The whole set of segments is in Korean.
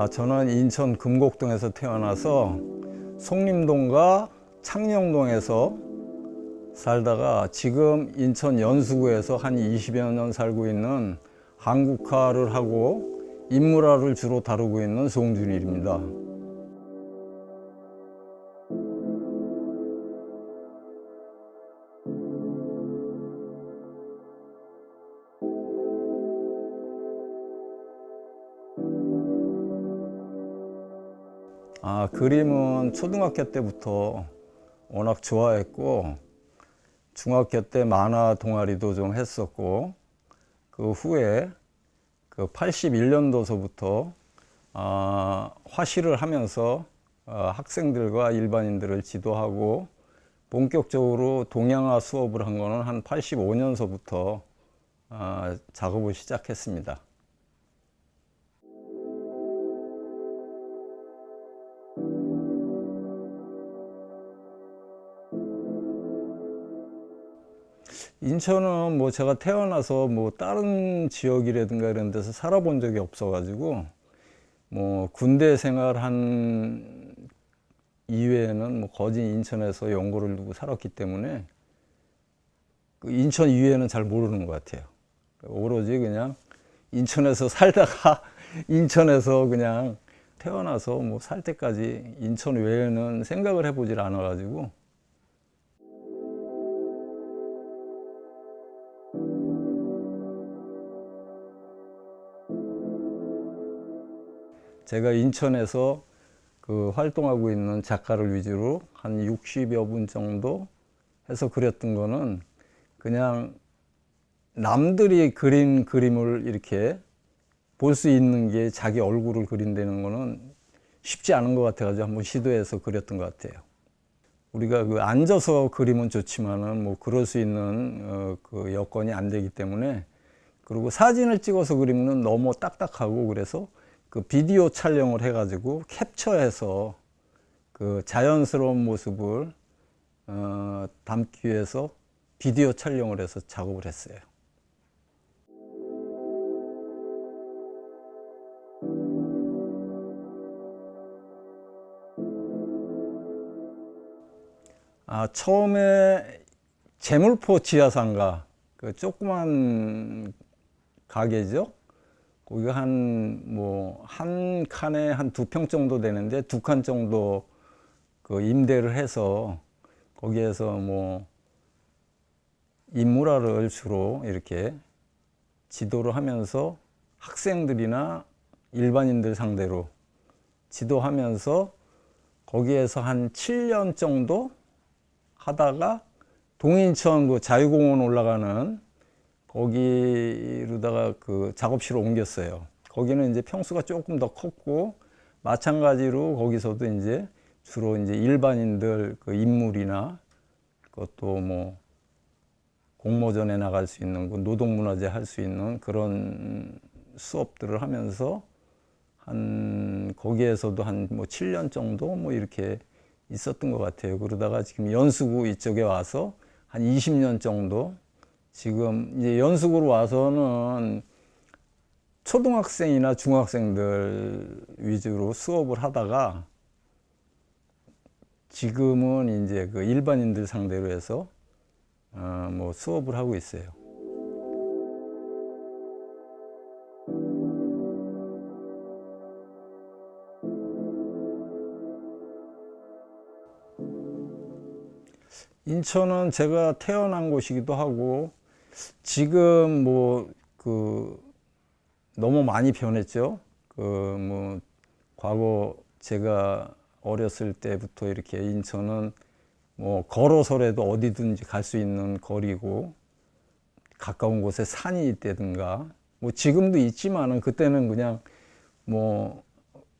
아, 저는 인천 금곡동에서 태어나서 송림동과 창녕동에서 살다가 지금 인천 연수구에서 한 20여 년 살고 있는 한국화를 하고 인물화를 주로 다루고 있는 송준일입니다. 그림은 초등학교 때부터 워낙 좋아했고, 중학교 때 만화 동아리도 좀 했었고, 그 후에 그 81년도서부터 아, 화실을 하면서 아, 학생들과 일반인들을 지도하고 본격적으로 동양화 수업을 한 거는 한 85년서부터 아, 작업을 시작했습니다. 인천은 뭐 제가 태어나서 뭐 다른 지역이라든가 이런 데서 살아본 적이 없어가지고 뭐 군대 생활한 이외에는 뭐 거진 인천에서 연고를 두고 살았기 때문에 그 인천 이외에는 잘 모르는 것 같아요. 오로지 그냥 인천에서 살다가 인천에서 그냥 태어나서 뭐 살 때까지 인천 외에는 생각을 해보질 않아가지고 제가 인천에서 그 활동하고 있는 작가를 위주로 한 60여 분 정도 해서 그렸던 거는 그냥 남들이 그린 그림을 이렇게 볼 수 있는 게 자기 얼굴을 그린다는 거는 쉽지 않은 것 같아가지고 한번 시도해서 그렸던 것 같아요. 우리가 그 앉아서 그림은 좋지만은 뭐 그럴 수 있는 어, 그 여건이 안 되기 때문에 그리고 사진을 찍어서 그리면 너무 딱딱하고 그래서 그 비디오 촬영을 해가지고 캡처해서 그 자연스러운 모습을 어, 담기 위해서 비디오 촬영을 해서 작업을 했어요. 아, 처음에 재물포 지하상가 그 조그만 가게죠. 거기가 한 뭐 한 칸에 한 두 평 정도 되는데 두 칸 정도 그 임대를 해서 거기에서 뭐 인물화를 주로 이렇게 지도를 하면서 학생들이나 일반인들 상대로 지도하면서 거기에서 한 7년 정도 하다가 동인천 그 자유공원 올라가는 거기로다가 그 작업실을 옮겼어요. 거기는 이제 평수가 조금 더 컸고 마찬가지로 거기서도 이제 주로 이제 일반인들 그 인물이나 그것도 뭐 공모전에 나갈 수 있는 그 노동문화재 할수 있는 그런 수업들을 하면서 한 거기에서도 한 뭐 7년 정도 뭐 이렇게 있었던 것 같아요. 그러다가 지금 연수구 이쪽에 와서 한 20년 정도 지금 이제 연수구로 와서는 초등학생이나 중학생들 위주로 수업을 하다가 지금은 이제 그 일반인들 상대로 해서 어, 뭐 수업을 하고 있어요. 인천은 제가 태어난 곳이기도 하고 지금 뭐 그 너무 많이 변했죠. 그 뭐 과거 제가 어렸을 때부터 이렇게 인천은 뭐 걸어서라도 어디든지 갈 수 있는 거리고 가까운 곳에 산이 있다든가 뭐 지금도 있지만은 그때는 그냥 뭐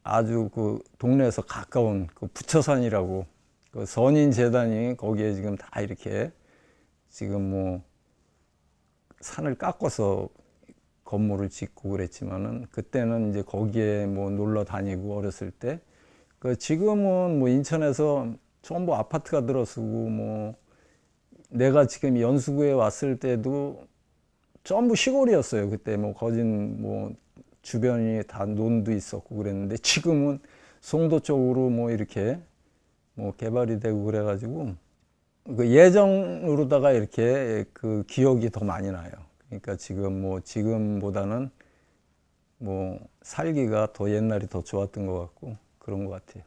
아주 그 동네에서 가까운 그 부처산이라고 그 선인 재단이 거기에 지금 다 이렇게 지금 뭐 산을 깎아서 건물을 짓고 그랬지만은 그때는 이제 거기에 뭐 놀러 다니고 어렸을 때 그 지금은 뭐 인천에서 전부 아파트가 들어서고 뭐 내가 지금 연수구에 왔을 때도 전부 시골이었어요. 그때 뭐 거진 뭐 주변이 다 논도 있었고 그랬는데 지금은 송도 쪽으로 뭐 이렇게 뭐 개발이 되고 그래가지고 그 예전으로다가 이렇게 그 기억이 더 많이 나요. 그러니까 지금 뭐 지금보다는 뭐 살기가 더 옛날이 더 좋았던 것 같고 그런 것 같아요.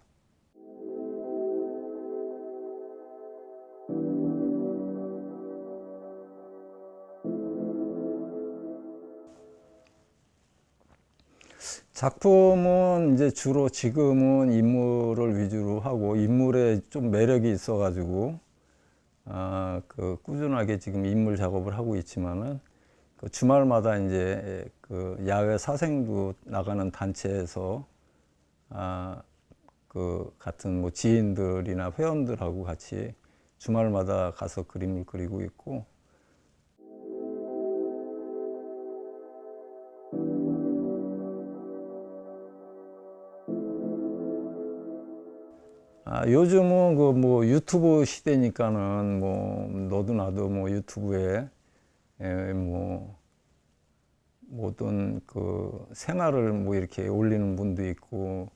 작품은 이제 주로 지금은 인물을 위주로 하고 인물에 좀 매력이 있어가지고 아, 그 꾸준하게 지금 인물 작업을 하고 있지만은 그 주말마다 이제 그 야외 사생도 나가는 단체에서 아, 그 같은 뭐 지인들이나 회원들하고 같이 주말마다 가서 그림을 그리고 있고 아, 요즘은 그 뭐 유튜브 시대니까는 뭐 너도 나도 뭐 유튜브에 에, 뭐 모든 그 생활을 뭐 이렇게 올리는 분도 있고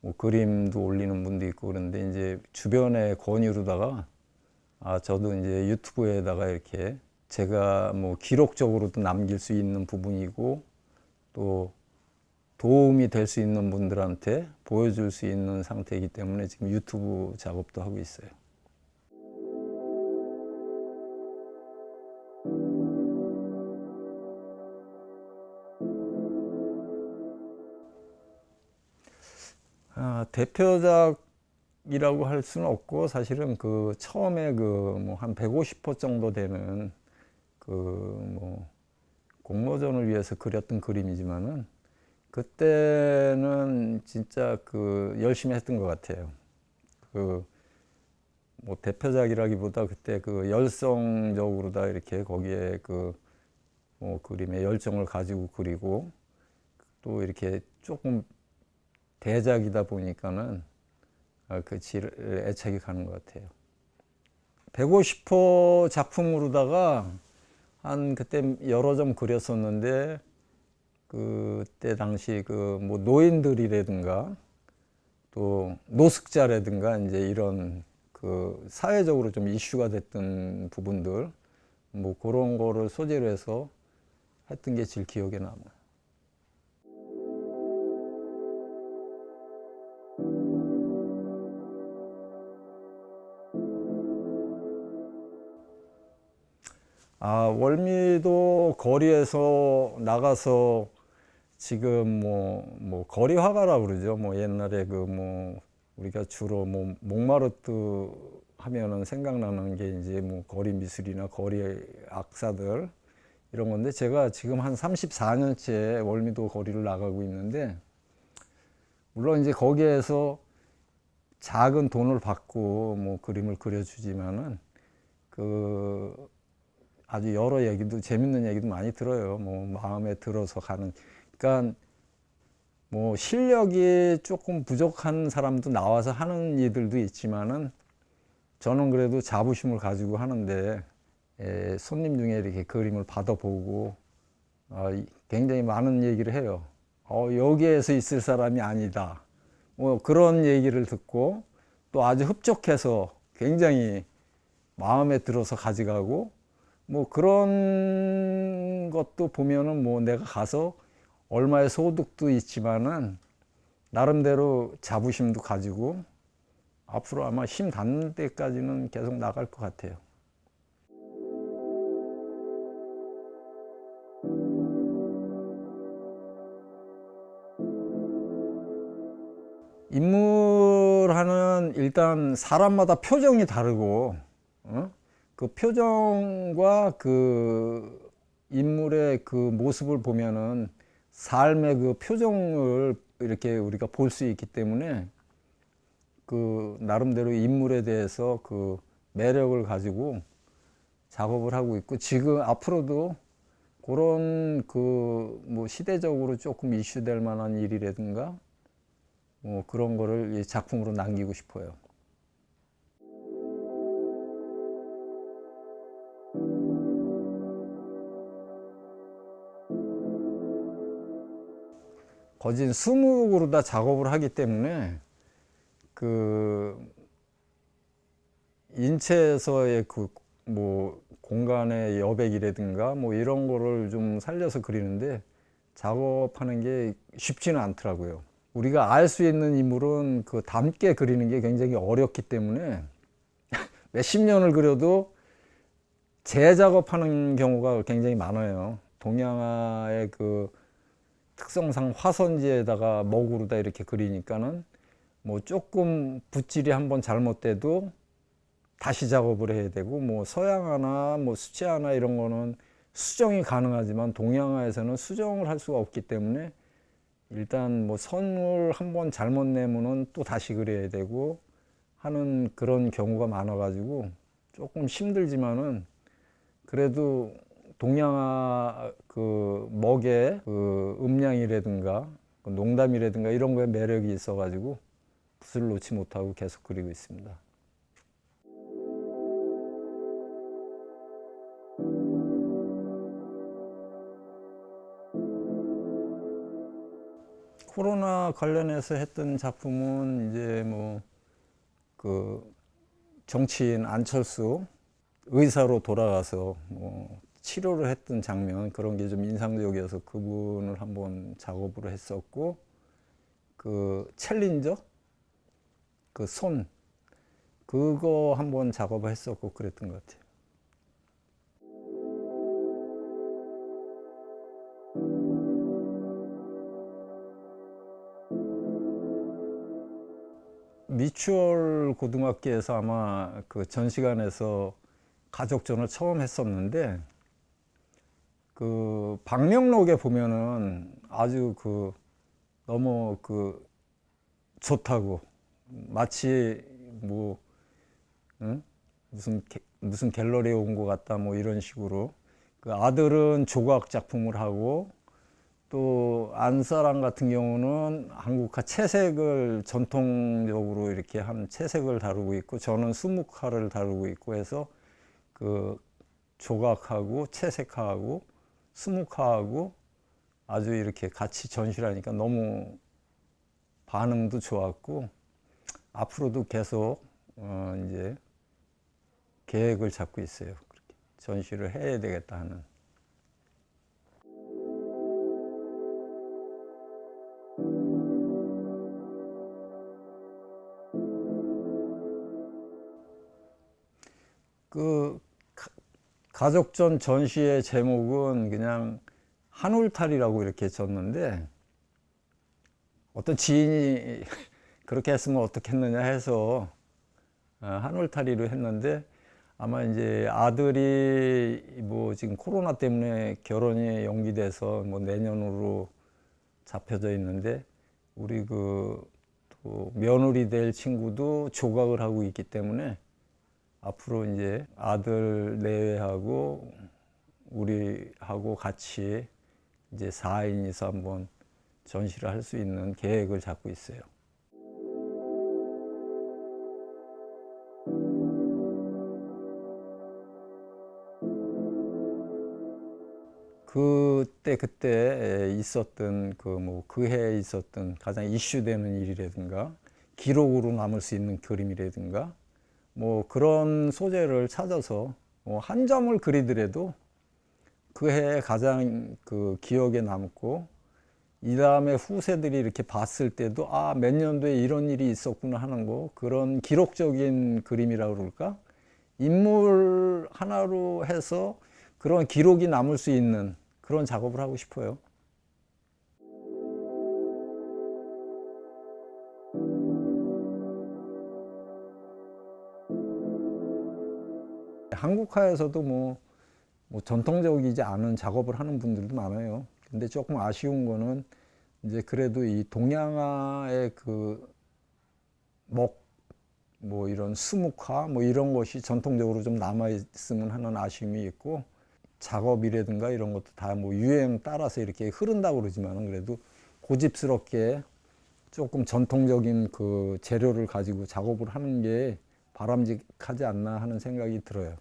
뭐 그림도 올리는 분도 있고 그런데 이제 주변의 권유로다가 아 저도 이제 유튜브에다가 이렇게 제가 뭐 기록적으로도 남길 수 있는 부분이고 또 도움이 될 수 있는 분들한테 보여줄 수 있는 상태이기 때문에 지금 유튜브 작업도 하고 있어요. 아, 대표작이라고 할 수는 없고 사실은 그 처음에 그 뭐 한 150호 정도 되는 그 뭐 공모전을 위해서 그렸던 그림이지만은 그때는 진짜 그 열심히 했던 것 같아요. 그 뭐 대표작이라기보다 그때 그 열성적으로 다 이렇게 거기에 그 뭐 그림에 열정을 가지고 그리고 또 이렇게 조금 대작이다 보니까는 아, 그 질, 애착이 가는 것 같아요. 150호 작품으로다가 한 그때 여러 점 그렸었는데 그때 당시 그 뭐 노인들이라든가 또 노숙자라든가 이제 이런 그 사회적으로 좀 이슈가 됐던 부분들 뭐 그런 거를 소재로 해서 했던 게 제일 기억에 남아요. 아, 월미도 거리에서 나가서 지금 뭐, 뭐, 거리 화가라 그러죠. 뭐, 옛날에 그 뭐, 우리가 주로 뭐, 목마르트 하면은 생각나는 게 이제 뭐, 거리 미술이나 거리 악사들 이런 건데 제가 지금 한 34년째 월미도 거리를 나가고 있는데 물론 이제 거기에서 작은 돈을 받고 뭐, 그림을 그려주지만은 그 아주 여러 얘기도 재밌는 얘기도 많이 들어요. 뭐 마음에 들어서 가는. 그러니까 뭐 실력이 조금 부족한 사람도 나와서 하는 이들도 있지만은 저는 그래도 자부심을 가지고 하는데 에, 손님 중에 이렇게 그림을 받아보고 어, 굉장히 많은 얘기를 해요. 어, 여기에서 있을 사람이 아니다. 뭐 그런 얘기를 듣고 또 아주 흡족해서 굉장히 마음에 들어서 가져가고 뭐 그런 것도 보면은 뭐 내가 가서 얼마의 소득도 있지만은 나름대로 자부심도 가지고 앞으로 아마 힘 닿는 데까지는 계속 나갈 것 같아요. 인물하는 일단 사람마다 표정이 다르고 어? 그 표정과 그 인물의 그 모습을 보면은 삶의 그 표정을 이렇게 우리가 볼 수 있기 때문에 그 나름대로 인물에 대해서 그 매력을 가지고 작업을 하고 있고 지금 앞으로도 그런 그 뭐 시대적으로 조금 이슈될 만한 일이라든가 뭐 그런 거를 이 작품으로 남기고 싶어요. 거진 수묵으로 다 작업을 하기 때문에 그 인체에서의 그 뭐 공간의 여백이라든가 뭐 이런 거를 좀 살려서 그리는데 작업하는 게 쉽지는 않더라고요. 우리가 알 수 있는 인물은 그 닮게 그리는 게 굉장히 어렵기 때문에 몇십 년을 그려도 재작업하는 경우가 굉장히 많아요. 동양화의 그 특성상 화선지에다가 먹으로다 이렇게 그리니까는 뭐 조금 붓질이 한번 잘못돼도 다시 작업을 해야 되고 뭐 서양화나 뭐 수채화나 이런 거는 수정이 가능하지만 동양화에서는 수정을 할 수가 없기 때문에 일단 뭐 선을 한번 잘못 내면은 또 다시 그려야 되고 하는 그런 경우가 많아가지고 조금 힘들지만은 그래도 동양화 그 먹의 그 음량이라든가 그 농담이라든가 이런 거에 매력이 있어가지고 붓을 놓지 못하고 계속 그리고 있습니다. 코로나 관련해서 했던 작품은 이제 뭐 그 정치인 안철수 의사로 돌아가서 뭐 치료를 했던 장면 그런 게 좀 인상적이어서 그분을 한번 작업을 했었고 그 챌린저 그 손 그거 한번 작업을 했었고 그랬던 것 같아요. 미추홀 고등학교에서 아마 그 전시관에서 가족전을 처음 했었는데 그 방명록에 보면은 아주 그 너무 그 좋다고 마치 뭐 응? 무슨 게- 무슨 갤러리에 온 것 같다 뭐 이런 식으로 그 아들은 조각 작품을 하고 또 안사람 같은 경우는 한국화 채색을 전통적으로 이렇게 한 채색을 다루고 있고 저는 수묵화를 다루고 있고 해서 그 조각하고 채색하고 수묵화하고 아주 이렇게 같이 전시를 하니까 너무 반응도 좋았고 앞으로도 계속 어 이제 계획을 잡고 있어요. 그렇게 전시를 해야 되겠다 하는. 그 가- 가족전 전시의 제목은 그냥 한울탈이라고 이렇게 졌는데 어떤 지인이 그렇게 했으면 어떻겠느냐 해서 어, 한울탈이로 했는데 아마 이제 아들이 뭐 지금 코로나 때문에 결혼이 연기돼서 뭐 내년으로 잡혀져 있는데 우리 그 또 며느리 될 친구도 조각을 하고 있기 때문에 앞으로 이제 아들 내외하고 우리하고 같이 이제 4인이서 한번 전시를 할 수 있는 계획을 잡고 있어요. 그때 그때 있었던 그 뭐 그 해에 있었던 가장 이슈되는 일이라든가 기록으로 남을 수 있는 그림이라든가 뭐 그런 소재를 찾아서 뭐 한 점을 그리더라도 그 해에 가장 그 기억에 남고 이 다음에 후세들이 이렇게 봤을 때도 아 몇 년도에 이런 일이 있었구나 하는 거 그런 기록적인 그림이라고 그럴까 인물 하나로 해서 그런 기록이 남을 수 있는 그런 작업을 하고 싶어요. 한국화에서도 뭐, 뭐 전통적이지 않은 작업을 하는 분들도 많아요. 근데 조금 아쉬운 거는 이제 그래도 이 동양화의 그 목, 뭐 이런 수묵화 뭐 이런 것이 전통적으로 좀 남아 있으면 하는 아쉬움이 있고 작업이라든가 이런 것도 다 뭐 유행 따라서 이렇게 흐른다고 그러지만은 그래도 고집스럽게 조금 전통적인 그 재료를 가지고 작업을 하는 게 바람직하지 않나 하는 생각이 들어요.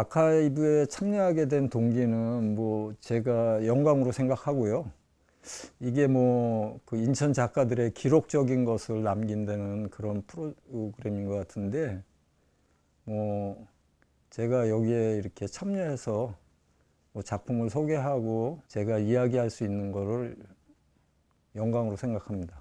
아카이브에 참여하게 된 동기는 뭐 제가 영광으로 생각하고요. 이게 뭐 그 인천 작가들의 기록적인 것을 남긴다는 그런 프로그램인 것 같은데 뭐 제가 여기에 이렇게 참여해서 뭐 작품을 소개하고 제가 이야기할 수 있는 거를 영광으로 생각합니다.